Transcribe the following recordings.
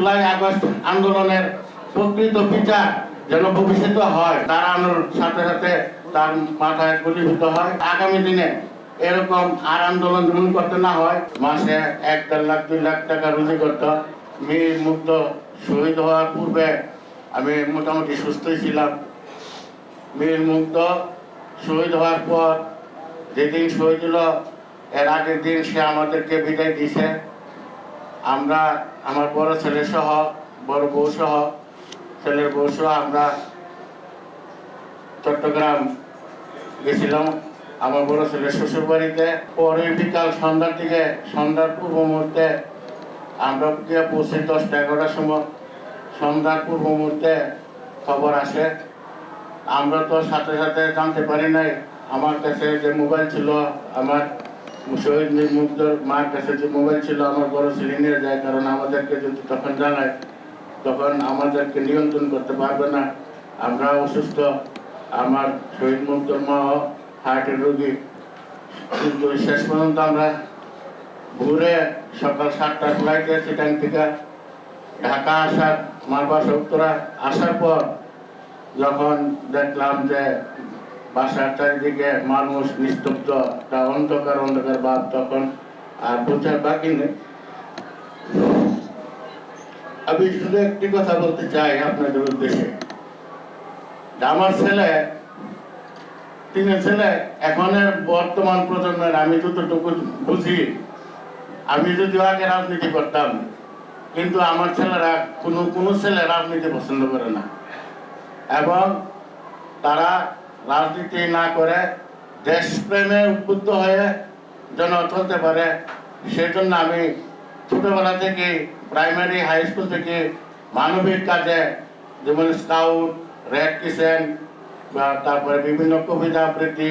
July August আন্দোলনের প্রকৃত বিচার যেন ভবিষ্যতে হয় দাঁড়ানোর সাথে সাথে তার মাথায় গুলিভূত হয়। আগামী দিনে এরকম আর আন্দোলন যেমন করতে না হয়, মাসে এক, দেড় লাখ, দুই লাখ টাকা রুজি করত। মীর মুক্ত শহীদ হওয়ার পূর্বে আমি মোটামুটি সুস্থই ছিলাম। মীর মুগ্ধ, শহীদ হওয়ার পর যেদিন শহীদ হলো, এর আগের দিন সে আমাদেরকে বিদায় দিছে আমরা, আমার বড় ছেলে সহ, বড় বউ সহ, ছেলের বউ সহ আমরা চট্টগ্রাম গেছিলাম। আমার বড় ছেলের শ্বশুর বাড়িতে পরে বিকাল সন্ধ্যার দিকে, সন্ধ্যার পূর্ব মুহূর্তে আমরা গিয়ে পৌঁছে দশটা এগারোটার সময় সন্ধ্যার পূর্ব মুহূর্তে খবর আসে। আমরা তো সাথে সাথে জানতে পারি নাই, আমার কাছে যে মোবাইল ছিল, আমার শহীদ মুগ্ধর মার কাছে যে মোবাইল ছিল, আমার বড় ছেলে যায়, কারণ আমাদেরকে যদি তখন জানায়, তখন আমাদেরকে নিয়ন্ত্রণ করতে পারবে না। আমরা অসুস্থ। আমার শহীদ মুগ্ধর মা হার্টের রোগী। কিন্তু শেষ পর্যন্ত আমরা ঘুরে সকাল সাতটার ফ্লাইটে চিটাং থেকে ঢাকা আসার আমার বাসা উত্তরা আসার পর যখন দেখলাম যে বাসার চারিদিকে মানুষ নিস্তব্ধ, একটা অন্ধকার অন্ধকার ভাব তখন আর বোঝার বাকি নেই। আমি শুধু একটি কথা বলতে চাই আপনাদের উদ্দেশ্যে। আমার ছেলে তিন ছেলে এখনের বর্তমান প্রজন্মের, আমি যতটুকু বুঝি, আমি যদি আগে রাজনীতি করতাম, কিন্তু আমার ছেলেরা কোনো কোনো ছেলে রাজনীতি পছন্দ করে না। এবং তারা রাজনীতি না করে দেশপ্রেমে উদ্বুদ্ধ হয়ে যেন চলতে পারে সেই জন্য আমি ছোটোবেলা থেকে প্রাইমারি হাই স্কুল থেকে মানবিক কাজে যেমন স্কাউট রেড কিচেন বা তারপরে বিভিন্ন কবিতা আবৃত্তি,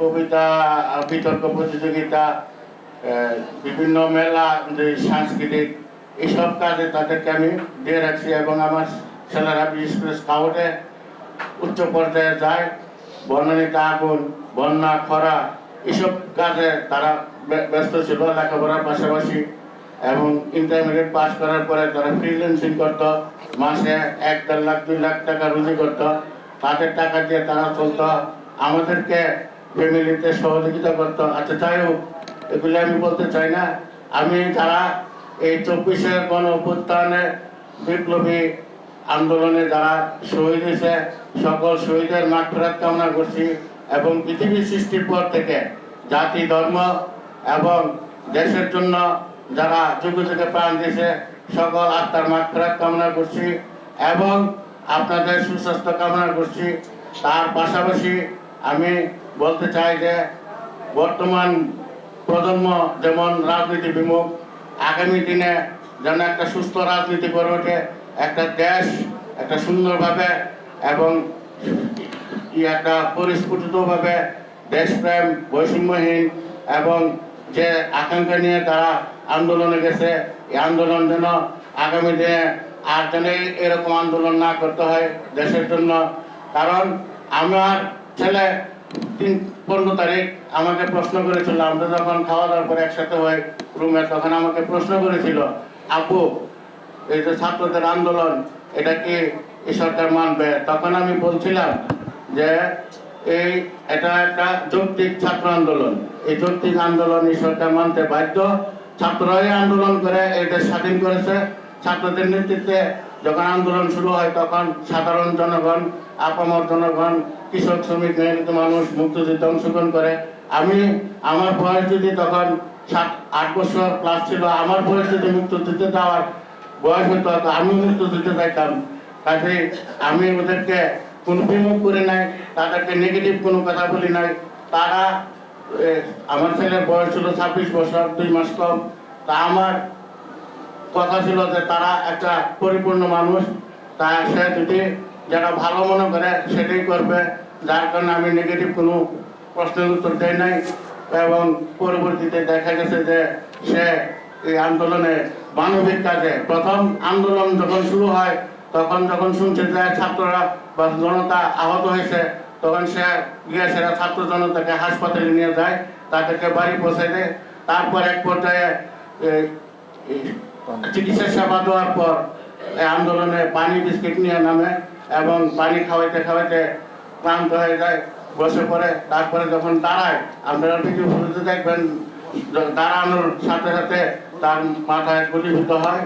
কবিতা, বিতর্ক প্রতিযোগিতা বিভিন্ন মেলা, যে সাংস্কৃতিক এইসব কাজে তাদেরকে আমি দিয়ে রাখছি এবং আমার ছেলেরা বিশেষ করে স্কাউটে উচ্চ পর্যায়ে যায়। বর্ণালীতে আগুন বন্যা, খরা, এসব কাজে তারা ব্য- ব্যস্ত ছিল লেখাপড়ার পাশাপাশি এবং ইন্টারমিডিয়েট পাস করার পরে তারা ফ্রিল্যান্সিং করতো, মাসে এক, দেড় লাখ, দুই লাখ টাকা রুজি করতো। তাদের টাকা দিয়ে তারা চলতো, আমাদেরকে ফ্যামিলিতে সহযোগিতা করতো। আচ্ছা যাই হোক, এগুলি আমি বলতে চাই না। আমি তারা এই চব্বিশের গণ অভ্যুত্থানে বিপ্লবী আন্দোলনে যারা শহীদ হয়েছে, সকল শহীদের মাঠ কামনা করছি এবং পৃথিবী সৃষ্টির পর থেকে জাতি, ধর্ম এবং দেশের জন্য যারা যুগে যুগে প্রাণ দিয়েছে, সকল আত্মার মাঠ কামনা করছি এবং আপনাদের সুস্বাস্থ্য কামনা করছি। তার পাশাপাশি আমি বলতে চাই যে বর্তমান প্রজন্ম যেমন রাজনীতি বিমুখ আগামী দিনে যেন একটা সুস্থ রাজনীতি করে ওঠে একটা দেশ, একটা সুন্দরভাবে এবং একটা পরিস্ফুটিতভাবে দেশপ্রেম বৈষম্যহীন এবং যে আকাঙ্ক্ষা নিয়ে তারা আন্দোলনে গেছে, এই আন্দোলন যেন আগামী দিনে আর যেন এরকম আন্দোলন না করতে হয় দেশের জন্য। কারণ আমার ছেলে তিন, পনেরো তারিখ আমাকে প্রশ্ন করেছিল, আমরা যখন খাওয়া দাওয়ার পরে একসাথে হয় রুমে, তখন আমাকে প্রশ্ন করেছিল, আপু এই যে ছাত্রদের আন্দোলন, এটা কি এই সরকার মানবে? তখন আমি বলছিলাম যে এই এটা একটা যৌক্তিক ছাত্র আন্দোলন। এই যৌক্তিক আন্দোলন এই সরকার মানতে বাধ্য। ছাত্ররাই আন্দোলন করে, এই দেশ স্বাধীন করেছে। ছাত্রদের নেতৃত্বে যখন আন্দোলন শুরু হয়, তখন সাধারণ জনগণ, আপামর জনগণ, কৃষক, শ্রমিক মেহনত মানুষ, মুক্তিযুদ্ধে অংশগ্রহণ করে। আমি আমার বয়স যদি তখন সাত, আট বছর ক্লাস ছিল, আমার বয়স যদি মুক্তিযুদ্ধে যাওয়ার বয়স হতো, তো আমিও মুক্তিযুদ্ধে যাইতাম কাজে আমি ওদেরকে কোনো করে নাই, তাদেরকে নেগেটিভ কোনো কথা বলি নাই। তারা আমার ছেলের বয়স ছিল ছাব্বিশ বছর, দুই মাস কম। তা আমার কথা ছিল যে তারা একটা পরিপূর্ণ মানুষ, তা সে যদি যারা ভালো মনে করে সেটাই করবে। যার কারণে আমি নেগেটিভ কোনো প্রশ্নের উত্তর দেয় নাই। এবং পরবর্তীতে দেখা গেছে যে সে এই আন্দোলনে মানবিক কাজে প্রথম আন্দোলন যখন শুরু হয়, তখন যখন শুনছে যে ছাত্ররা বা জনতা আহত হয়েছে, তখন সে গিয়ে সেরা ছাত্র জনতাকে হাসপাতালে নিয়ে যায়, তাদেরকে বাড়ি পৌঁছে দেয়। তারপর এক পর্যায়ে চিকিৎসা সেবা দেওয়ার পর আন্দোলনে পানি বিস্কিট নিয়ে নামে এবং পানি খাওয়াইতে খাওয়াইতে ক্লান্ত হয়ে যায়। বসে পড়ে। তারপরে যখন দাঁড়ায়, আপনারা দেখবেন দাঁড়ানোর সাথে সাথে তার মাথায় গুলিভূত হয়।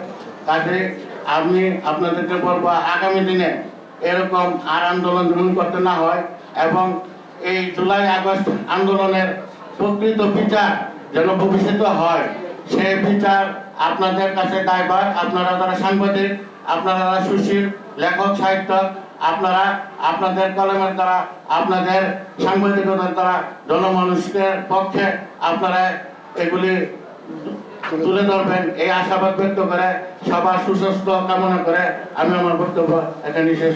কাজে আমি আপনাদেরকে বলব, আগামী দিনে এরকম আর আন্দোলন যেমন করতে না হয় এবং এই জুলাই আগস্ট আন্দোলনের প্রকৃত বিচার যেন ভবিষ্যতে হয়, সেই বিচার আপনাদের কাছে দায়ভার আপনারা যারা সাংবাদিক, আপনারা যারা সুশীল, লেখক সাহিত্য আপনারা আপনাদের কলমের দ্বারা, আপনাদের সাংবাদিকতার দ্বারা জনমানুষের পক্ষে আপনারা এগুলি তুলে ধরবেন। এই আশাবাদ ব্যক্ত করে সবার সুস্বাস্থ্য কামনা করে আমি আমার বক্তব্য এখানে শেষ